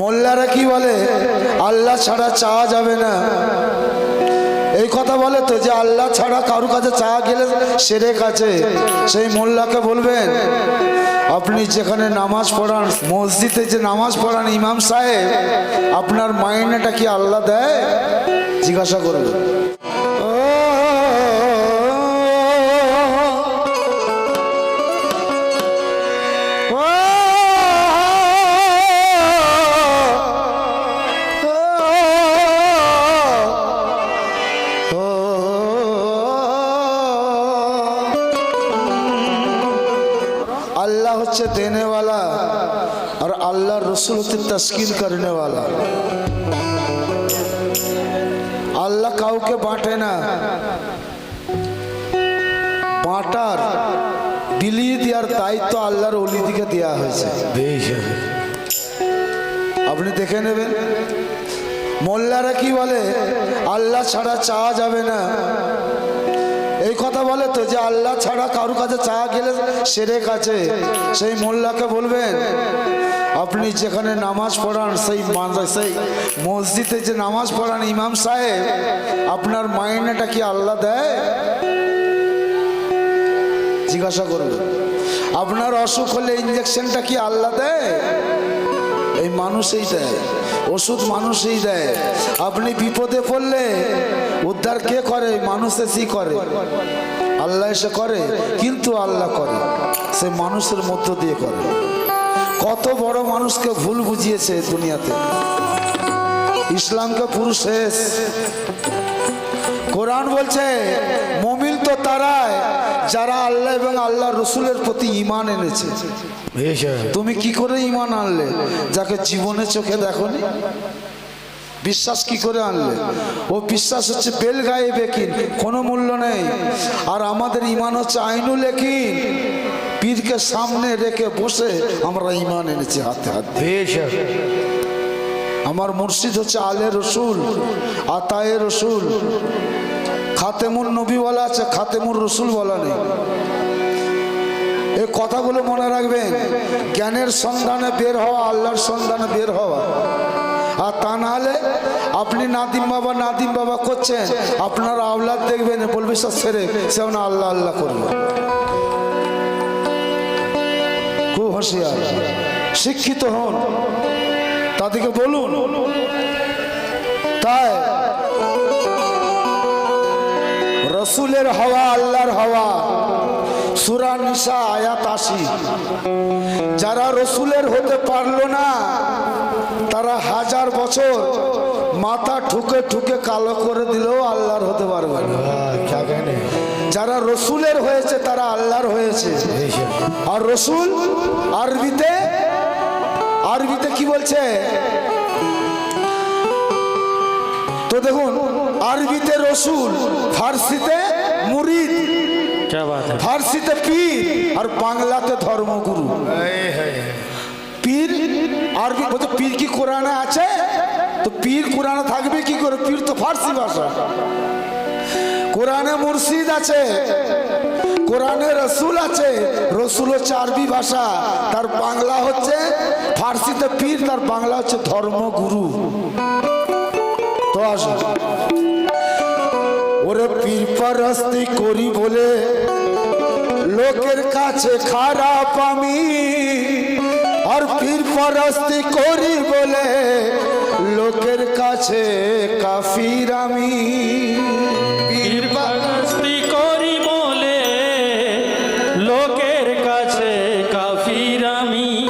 মোল্লারা কি বলে? আল্লাহ ছাড়া চাওয়া যাবে না। এই কথা বলে তো যে আল্লাহ ছাড়া কারুর কাছে চা গেলে সেরে কাছে। সেই মোল্লাকে বলবেন, আপনি যেখানে নামাজ পড়ান, মসজিদে যে নামাজ পড়ান, ইমাম সাহেব, আপনার মাইনেটা কি আল্লাহ দেয়? জিজ্ঞাসা করবে আল্লাহ হচ্ছে দেনেওয়ালা আর আল্লাহর রসুল হচ্ছে তস্কির করনেওয়ালা। আল্লাহ কাউকে বাঁটে না। বাঁটার বিলিয়ে দেওয়ার দায়িত্ব আল্লাহর অলিদিকে দেওয়া হয়েছে। আপনি দেখে নেবেন। মোল্লারা কি বলে? আল্লাহ ছাড়া চাওয়া যাবে না। কথা বলে তো যে আল্লাহ ছাড়া কারুর কাছে চাওয়া গেলে সেরে কাছে। সেই মোল্লাকে বলবেন, আপনি যেখানে নামাজ পড়ান, সেই সেই মসজিদে যে নামাজ পড়ান ইমাম সাহেব, আপনার মাইনেটা কি আল্লাহ দেয়? জিজ্ঞাসা করবে আপনার অসুখ হলে ইঞ্জেকশনটা কি আল্লাহ দেয়? এই মানুষই দেয়। ওষুধ মানুষই দেয়। আপনি বিপদে পড়লে উদ্ধার কে করে? মানুষ এসেই করে। আল্লাহ এসে করে কিন্তু আল্লাহ করে। সে মানুষের মধ্য দিয়ে করে। কত বড় মানুষকে ভুল বুঝিয়েছে দুনিয়াতে। ইসলামকে পুরুষ শেষ। কোরআন বলছে মমিল তো তারাই যারা আল্লাহ এবং আল্লাহ রসুলের প্রতি ইমান এনেছে। তুমি কি করে ইমান আনলে? যাকে জীবনে চোখে দেখনি? বিশ্বাস কি করে আনলে? ও বিশ্বাস হচ্ছে বেল গায়ে বেকিন কোনো মূল্য নেই। আর আমাদের ইমান হচ্ছে আইনুল একিন পীরকে সামনে রেখে বসে আমরা ইমান এনেছি হাতে হাতে। আমার মুর্শিদ হচ্ছে আলে রসুল আতায়ে রসুল। খাতেমুর নবী বলা আছে খাতেমুর রসুল বলা নেই। এই কথাগুলো মনে রাখবেন জ্ঞানের সন্ধানে বের হওয়া আল্লাহর সন্ধানে বের হওয়া। আর তা নাহলে আপনি নাদিম বাবা নাদিম বাবা করছেন। আপনার আওলাদ দেখবেন, বলবে, সব ছেড়ে সে আল্লাহ আল্লাহ করবে। খুব হুঁশিয়ার। শিক্ষিত হন। তাদেরকে বলুন। তাই রসুলের হওয়া, আল্লাহর হওয়া, সুরা নিশা আয়াত আসি যারা রসুলের হতে পারল না তারা হাজার বছর মাথা ঠুকে ঠুকে কালো করে দিলেও আল্লাহর হতে পারবে না। যারা রসুলের হয়েছে তারা আল্লাহর হয়েছে। আর রসুল আরবিতে আরবিতে কি বলছে? তো দেখুন আরবিতে রসুল ফার্সিতে মুরিদ ফার্সিতে পীর আর বাংলাতে ধর্মগুরু। পীর আরবি বলছে, পীর কি কোরআনে আছে? তো পীর কোরআনে থাকবে কি করে? পীর তো ফার্সি ভাষা। কোরআনে মুর্শিদ আছে, কোরআনে রসুল আছে রসুল হচ্ছে আরবি ভাষা। তার বাংলা হচ্ছে ফার্সিতে পীর, তার বাংলা হচ্ছে ধর্মগুরু। তো ওরে পীর পরস্তি করি বলে, লোকের কাছে খারাপ আমি। আর পীর পরস্তি করি বলে? লোকের কাছে কাফির আমি। পীর বাস্তি করি বলে? লোকের কাছে কাফির আমি।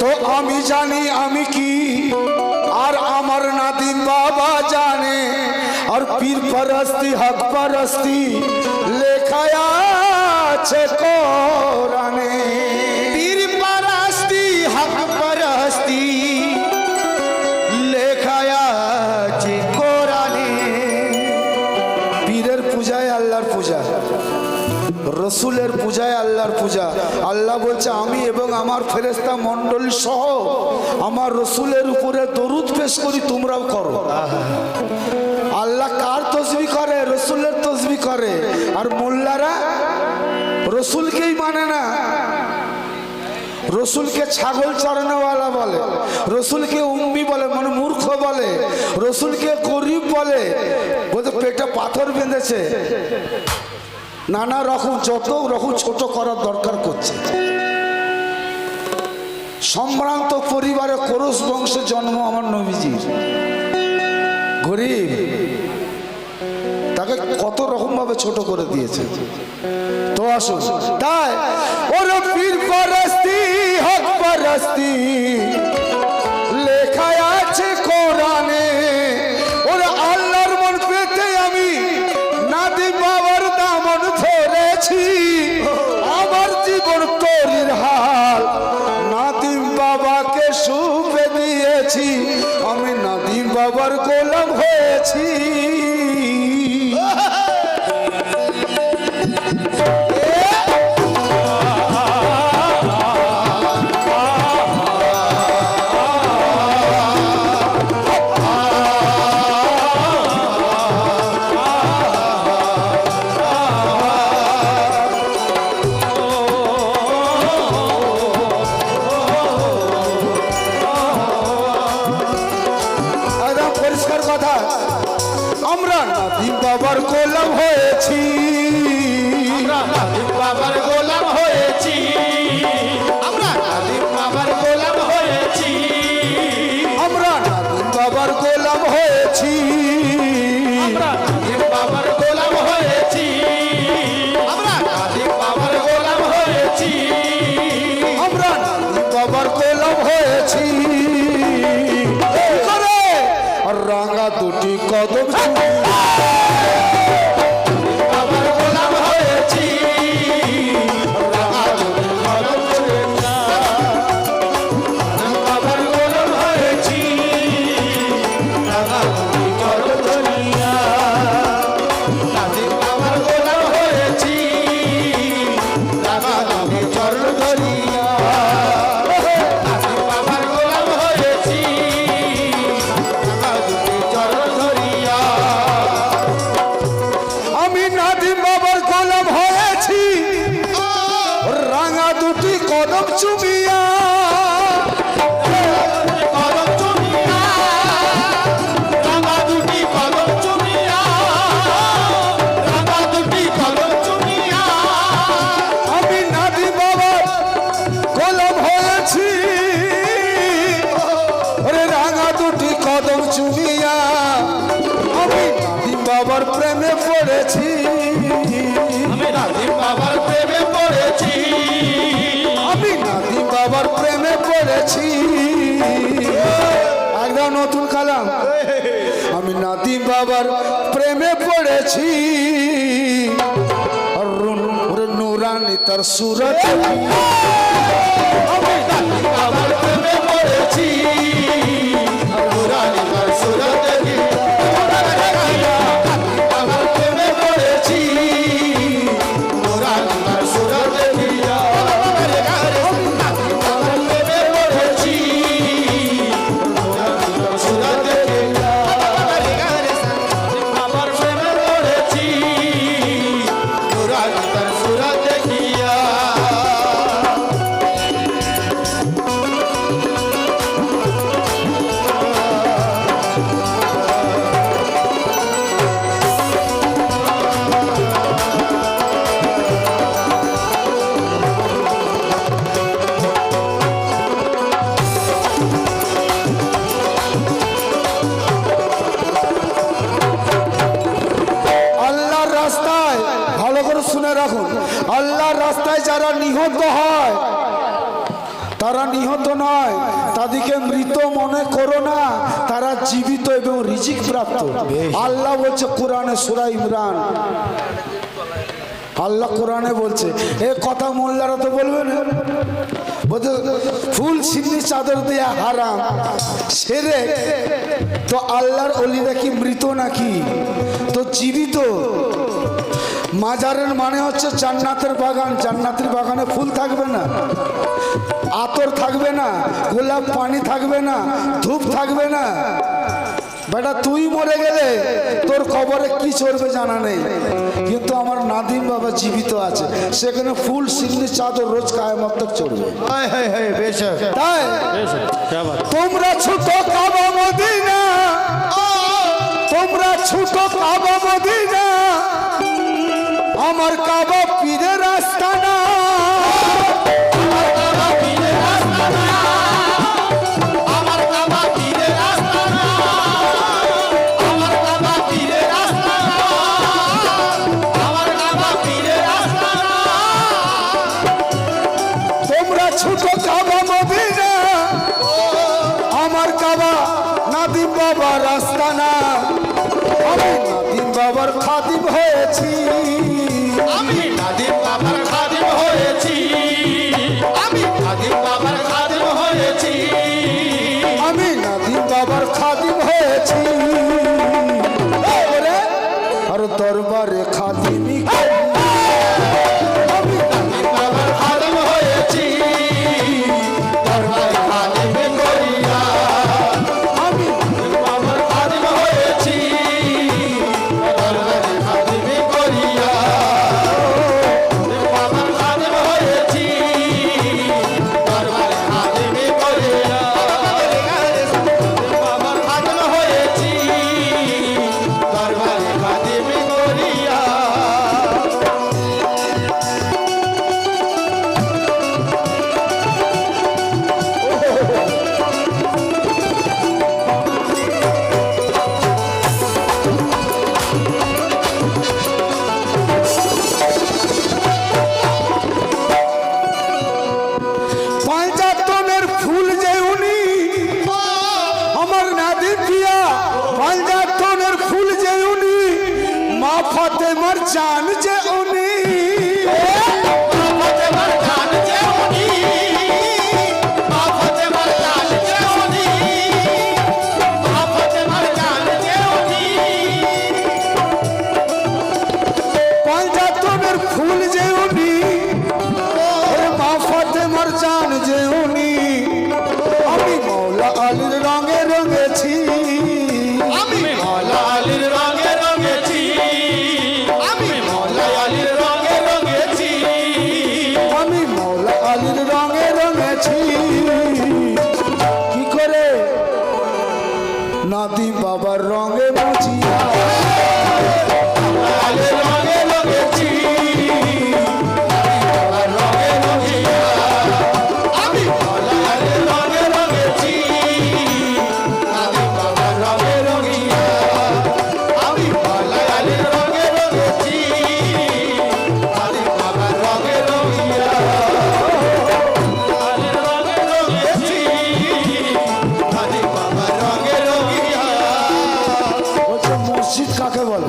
তো আমি জানি আমি কি আর আমার নাদিম বাবা জানে। আর পীর পরস্তি হক পরস্তি রসুলের পূজায় আল্লাহর পূজা। আল্লাহ বলছে, আমি এবং আমার ফেরেস্তা মণ্ডলী সহ আমার রসুলের উপরে দরুদ পেশ করি, তোমরাও করো। আল্লাহ কার তসবি করে? রসুলের তসবি করে। আর মোল্লারা রসুলকেই মানে না। রসুলকে ছাগল চড়ানোওয়ালা বলে, রসুলকে উম্মি বলে মানে মূর্খ বলে, রসুলকে গরিব বলে, বলতে পেটে পাথর বেঁধেছে। নানা রকম, যত রকম ছোট করার দরকার করছে। সম্ভ্রান্ত পরিবারে করস বংশে জন্ম আমার নবীজির। গরিব। তাকে কত রকম ভাবে ছোট করে দিয়েছে। তো আসুন, তাই ওর পীর পরস্তি, হক পরস্তি। বাবার গোলাম হয়েছি। বাবার গোলাম হয়েছি। বাবার প্রেমে পড়েছি। আমি নাদিম বাবার প্রেমে পড়েছি। আমি নাদিম বাবার প্রেমে পড়েছি। একদম নতুন কালাম। আমি নাদিম বাবার প্রেমে পড়েছি। নুরানি তার সুরত। আমি আল্লাহর রাস্তায় যারা নিহত হয় তারা নিহত নয় তাদেরকে মৃত মনে করো না তারা জীবিত এবং রিজিক প্রাপ্ত। আল্লাহ বলছে কোরআনে সুরা ইমরান। আল্লাহ কোরআনে বলছে এ কথা মোল্লারা তো বলবে না। বলছে ফুল সিন্নি চাদর দেয়া হারাম সেরে তো আল্লাহর অলিরা কি মৃত নাকি? তো জীবিত মাজারের মানে হচ্ছে জান্নাতের বাগান। জান্নাতের বাগানে ফুল থাকবে না আতর থাকবে না গোলাপ পানি থাকবে না ধূপ থাকবে না। বেটা তুই মরে গেলে তোর খবরে কি চলবে জানা নেই। কিন্তু আমার নাদিম বাবা জীবিত আছে সেখানে ফুল সিগনি চাদর রোজ কায়মত্তক চলবে তোমরা ছুটো কাবা মদিনা তোমরা কাবা মদিনা। আমার কাবা পীরের আস্তানা পীরের আস্তানা আমি নাদিম বাবার খাদিম হয়েছি। আমি নাদিম পিয়া পাঞ্জাতনের ফুল যে উনি মা ফাতেমার জান যে উনি। ফাতেমার জান কাকে বলে?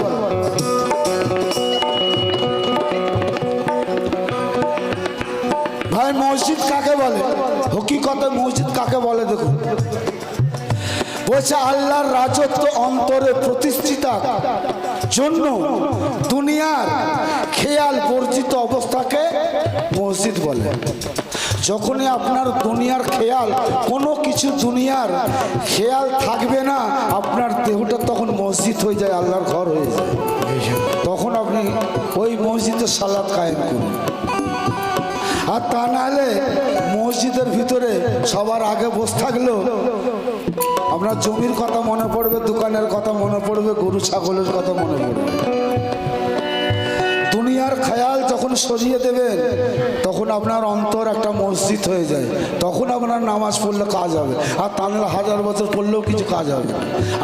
ভাই, মসজিদ কাকে বলে? হকিকতে মসজিদ কাকে বলে দেখুন। বলছে, আল্লাহর রাজত্ব অন্তরে প্রতিষ্ঠিতা। জন্য দুনিয়ার খেয়াল বর্জিত অবস্থাকে মসজিদ বলে। যখনই আপনার দুনিয়ার খেয়াল, কোনো কিছু দুনিয়ার খেয়াল থাকবে না, আপনার দেহটা তখন মসজিদ হয়ে যায়, আল্লাহর ঘর হয়ে যায়। তখন আপনি ওই মসজিদে সালাদ কায়েম করুন। আর তা নাহলে মসজিদের ভিতরে সবার আগে বসে থাকলেও আপনার জমির কথা মনে পড়বে, দোকানের কথা মনে পড়বে, গরু, ছাগলের কথা মনে পড়বে। দুনিয়ার খেয়াল যখন সরিয়ে দেবেন, তখন আপনার অন্তর একটা মসজিদ হয়ে যায়। তখন আপনার নামাজ পড়লে কাজ হবে। আর তা নাহলে হাজার বছর পড়লেও কিছু কাজ হবে।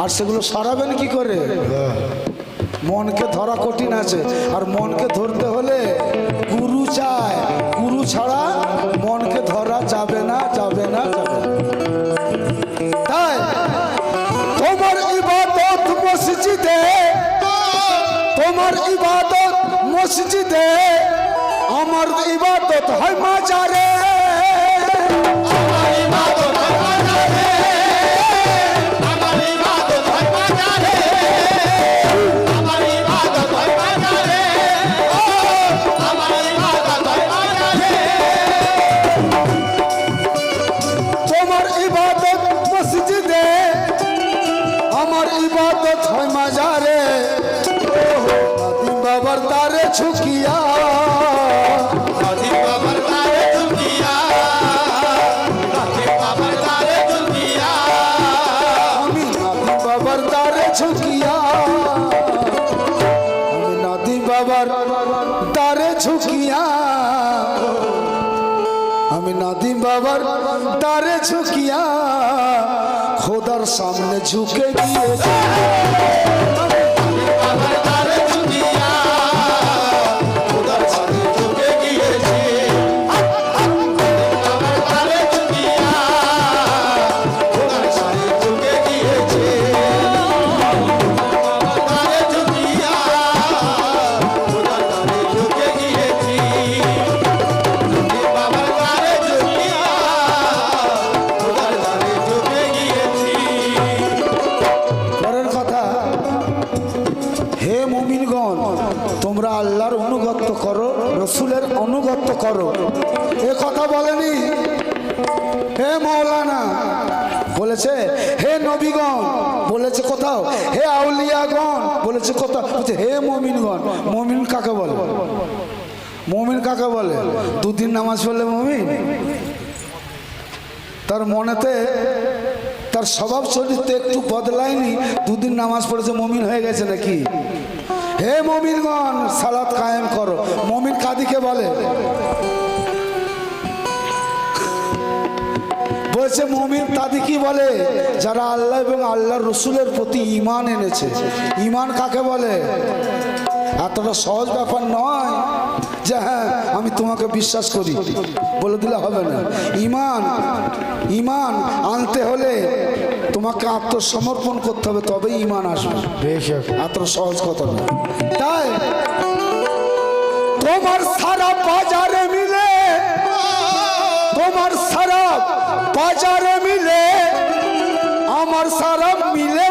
আর সেগুলো সারাবেন কি করে? মনকে ধরা কঠিন আছে। আর মনকে ধরতে হলে গুরু চায়। ছাড়া মনকে ধরা যাবে না যাবে না, যাবে তাই তোমার ইবাদত মসজিদে, তোমার ইবাদত মসজিদে, আমার ইবাদত হয় মাজারে। বাবার তারে ঝুঁকিয়া। আমি নাতি বাবার তারে ঝুঁকিয়া। আমি নাতি বাবার তারে ঝুঁকিয়া। খোদার সামনে ঝুঁকে গিয়েছি। বলছে, হে মমিনগণ, মমিন কাকে বলে? মমিন কাকে বলে? দুদিন নামাজ পড়লে মমিন? তার মনেতে, তার স্বভাব চরিত্র একটু বদলায়নি, দুদিন নামাজ পড়েছে, মমিন হয়ে গেছে নাকি? হে মমিনগণ সালাদ কায়েম করো। মমিন কাদিকে বলে বলছে মমিন তাদি কি বলে? যারা আল্লাহ এবং আল্লাহর রসুলের প্রতি ইমান এনেছে। ইমান কাকে বলে? এতটা সহজ ব্যাপার নয় যে হ্যাঁ আমি তোমাকে বিশ্বাস করি। বলে দিলে হবে না। ইমান ইমান আনতে হলে তোমাকে আত্মসমর্পণ করতে হবে তবেই ইমান আসবে। এতটা সহজ কথা না তাই তোমার সারা বাজারে মিলে তোমার সারা বাজারে মিলে আমার সারা মিলে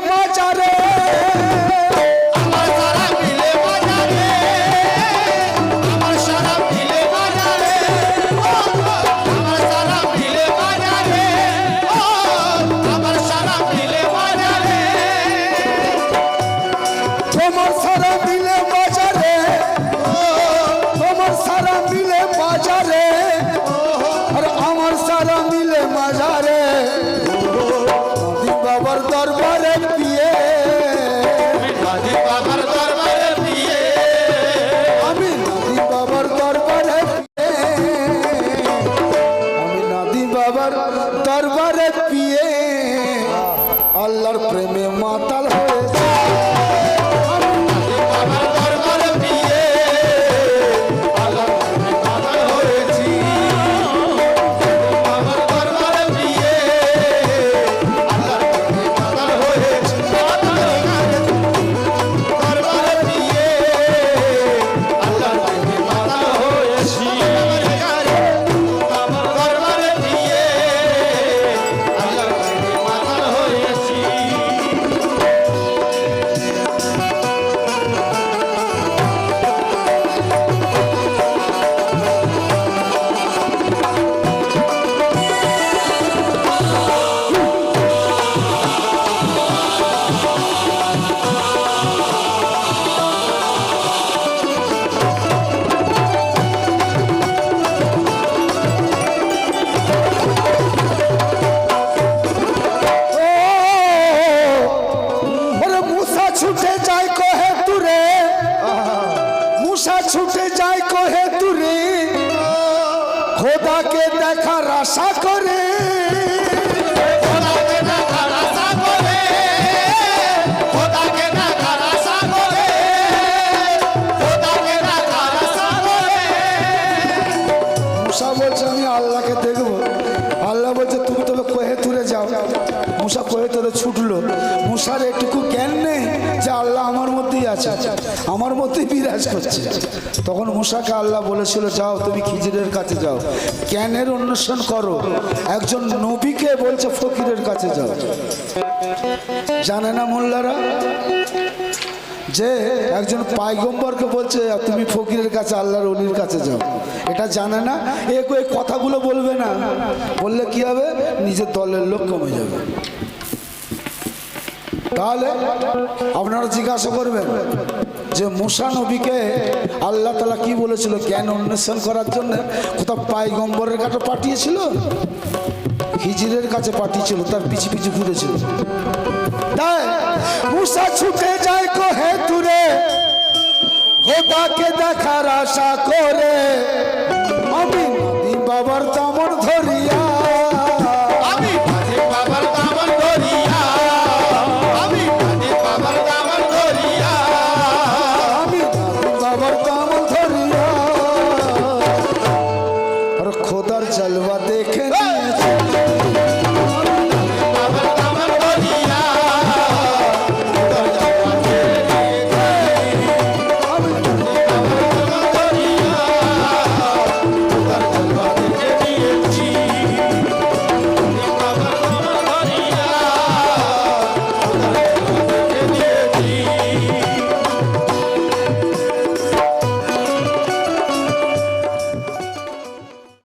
মুসার একটুকু জ্ঞান নেই যে আল্লাহ আমার মধ্যেই আছে। আমার মধ্যেই বিরাজ করছে। তখন মুসাকে আল্লাহ বলেছিল, যাও, তুমি খিজিরের কাছে যাও। জ্ঞানের অন্বেষণ করো। একজন নবীকে বলছে, ফকিরের কাছে যাও। জানে না মোল্লারা? যে একজন পাইগম্বরকে বলছে, তুমি ফকিরের কাছে, আল্লাহর অলির কাছে যাও। এটা জানে না? এ কথাগুলো বলবে না। বললে কি হবে? নিজের দলের লোক কমে যাবে। তাহলে আপনারা জিজ্ঞাসা করবেন যে মুসা নবীকে আল্লাহ তালা কি বলেছিল? জ্ঞান অন্বেষণ করার জন্য কোথাও পাইগম্বরের কাছে পাঠিয়েছিল? হিজিরের কাছে পাঠিয়েছিল, তার পিছু পিছু ঘুরেছিল। মুসা ছুটে যায় কহে দূরে, খোদাকে দেখার আশা করে। বাবার দামন ধরিয়া